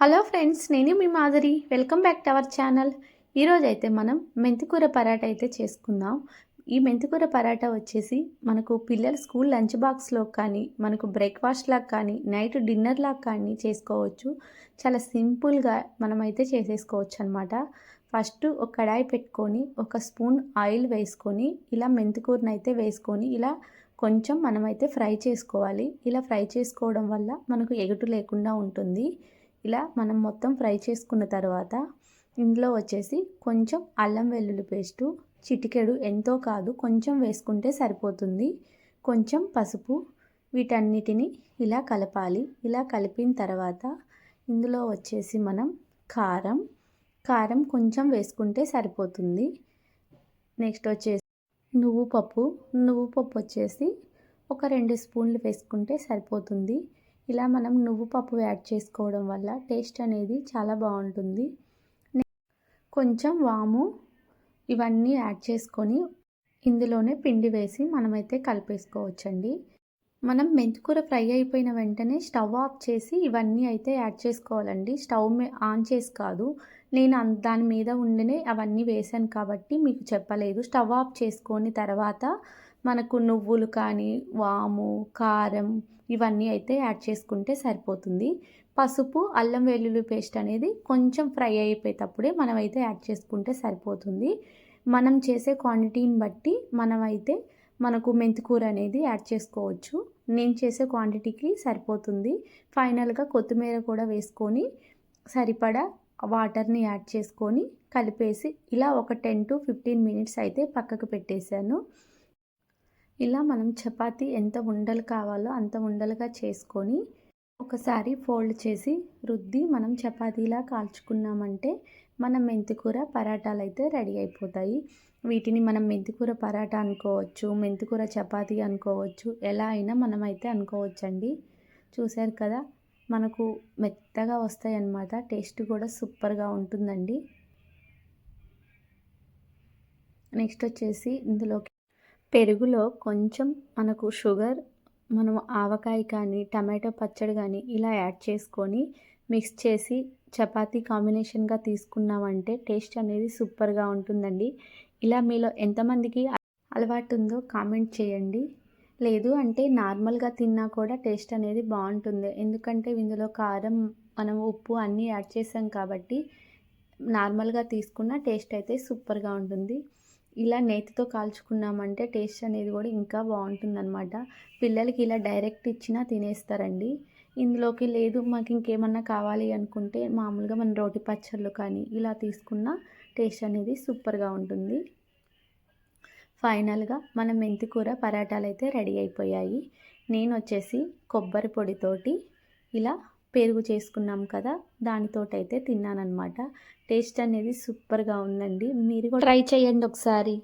Hello friends నేను మీ Madhuri. Welcome back to our channel. ఈరోజు అయితే మనం మెంతికూర పరాటా అయితే చేసుకుందాం. ఈ మెంతికూర పరాటా వచ్చేసి మనకు పిల్లల స్కూల్ లంచ్ బాక్స్లో కానీ మనకు బ్రేక్ఫాస్ట్ లాగా కానీ నైట్ డిన్నర్ లాగా కానీ చేసుకోవచ్చు. చాలా సింపుల్గా మనమైతే చేసేసుకోవచ్చు అనమాట ఫస్ట్ ఒక కడాయి పెట్టుకొని ఒక స్పూన్ ఆయిల్ వేసుకొని ఇలా మెంతికూరను అయితే వేసుకొని ఇలా కొంచెం మనమైతే ఫ్రై చేసుకోవాలి. ఇలా ఫ్రై చేసుకోవడం వల్ల మనకు ఎగుటు లేకుండా ఉంటుంది. ఇలా మనం మొత్తం ఫ్రై చేసుకున్న తర్వాత ఇందులో వచ్చేసి కొంచెం అల్లం వెల్లుల్లి పేస్టు చిటికెడు ఎంతో కాదు కొంచెం వేసుకుంటే సరిపోతుంది. కొంచెం పసుపు వీటన్నిటిని ఇలా కలపాలి. ఇలా కలిపిన తర్వాత ఇందులో వచ్చేసి మనం కారం కారం కొంచెం వేసుకుంటే సరిపోతుంది. నెక్స్ట్ వచ్చేసి నువ్వు పప్పు నువ్వు పప్పు వచ్చేసి ఒక రెండు స్పూన్లు వేసుకుంటే సరిపోతుంది. ఇలా మనం నువ్వు పప్పు యాడ్ చేసుకోవడం వల్ల టేస్ట్ అనేది చాలా బాగుంటుంది. కొంచెం వాము ఇవన్నీ యాడ్ చేసుకొని ఇందులోనే పిండి వేసి మనమైతే కలిపేసుకోవచ్చండి. మనం మెంతికూర ఫ్రై అయిపోయిన వెంటనే స్టవ్ ఆఫ్ చేసి ఇవన్నీ అయితే యాడ్ చేసుకోవాలండి. స్టవ్ ఆన్ చేసి కాదు నేను దాని మీద ఉండినే అవన్నీ వేసాను కాబట్టి మీకు చెప్పలేదు. స్టవ్ ఆఫ్ చేసుకొని తర్వాత మనకు నువ్వులు కానీ వాము కారం ఇవన్నీ అయితే యాడ్ చేసుకుంటే సరిపోతుంది. పసుపు అల్లం వెల్లుల్లి పేస్ట్ అనేది కొంచెం ఫ్రై అయిపోయేటప్పుడే మనమైతే యాడ్ చేసుకుంటే సరిపోతుంది. మనం చేసే క్వాంటిటీని బట్టి మనమైతే మనకు మెంతికూర అనేది యాడ్ చేసుకోవచ్చు. నేను చేసే క్వాంటిటీకి సరిపోతుంది. ఫైనల్గా కొత్తిమీర కూడా వేసుకొని సరిపడా వాటర్ని యాడ్ చేసుకొని కలిపేసి ఇలా ఒక టెన్ టు ఫిఫ్టీన్ మినిట్స్ అయితే పక్కకు పెట్టేశాను. ఇలా మనం చపాతీ ఎంత ఉండలు కావాలో అంత ఉండలుగా చేసుకొని ఒకసారి ఫోల్డ్ చేసి రుద్ది మనం చపాతీలా కాల్చుకున్నామంటే మన మెంతికూర పరాటాలు అయితే రెడీ అయిపోతాయి. వీటిని మనం మెంతికూర పరాటా అనుకోవచ్చు మెంతికూర చపాతీ అనుకోవచ్చు ఎలా అయినా మనమైతే అనుకోవచ్చండి. చూశారు కదా మనకు మెత్తగా వస్తాయి అన్నమాట టేస్ట్ కూడా సూపర్గా ఉంటుందండి. నెక్స్ట్ వచ్చేసి ఇందులోకి పెరుగులో కొంచెం మనకు షుగర్ మనం ఆవకాయ కానీ టమాటో పచ్చడి కానీ ఇలా యాడ్ చేసుకొని మిక్స్ చేసి చపాతీ కాంబినేషన్గా తీసుకున్నామంటే టేస్ట్ అనేది సూపర్గా ఉంటుందండి. ఇలా మీలో ఎంతమందికి అలవాటు ఉందో కామెంట్ చేయండి. లేదు అంటే నార్మల్గా తిన్నా కూడా టేస్ట్ అనేది బాగుంటుంది. ఎందుకంటే ఇందులో కారం మనం ఉప్పు అన్నీ యాడ్ చేసాం కాబట్టి నార్మల్గా తీసుకున్న టేస్ట్ అయితే సూపర్గా ఉంటుంది. ఇలా నేతితో కాల్చుకున్నామంటే టేస్ట్ అనేది కూడా ఇంకా బాగుంటుందన్నమాట. పిల్లలకి ఇలా డైరెక్ట్ ఇచ్చినా తినేస్తారండి. ఇందులోకి లేదు మాకు ఇంకేమన్నా కావాలి అనుకుంటే మామూలుగా మన రోటి పచ్చళ్ళు కానీ ఇలా తీసుకున్న టేస్ట్ అనేది సూపర్గా ఉంటుంది. ఫైనల్గా మన మెంతికూర పరాటాలు అయితే రెడీ అయిపోయాయి. నేను వచ్చేసి కొబ్బరి పొడితోటి ఇలా పెరుగు చేసుకున్నాం కదా దానితోటైతే తిన్నానమాట టేస్ట్ అనేది సూపర్గా ఉందండి. మీరు కూడా ట్రై చేయండి ఒకసారి.